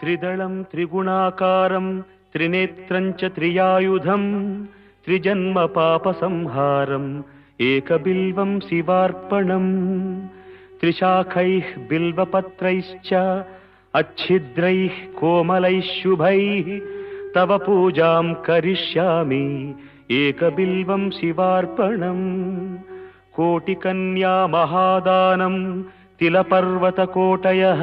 त्रिदळम् त्रिगुणाकारम् त्रिनेत्रम् च त्रियायुधम् त्रिजन्म पापसंहारम् शिवार्पणम् त्रिशाखैः बिल्वपत्रैश्च अच्छिद्रैः कोमलैः शुभैः तव पूजाम् करिष्यामि एकबिल्वम् शिवार्पणम्। कोटिकन्या महादानम् तिलपर्वतकोटयः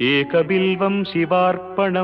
एकबिल्वं शिवार्पणम्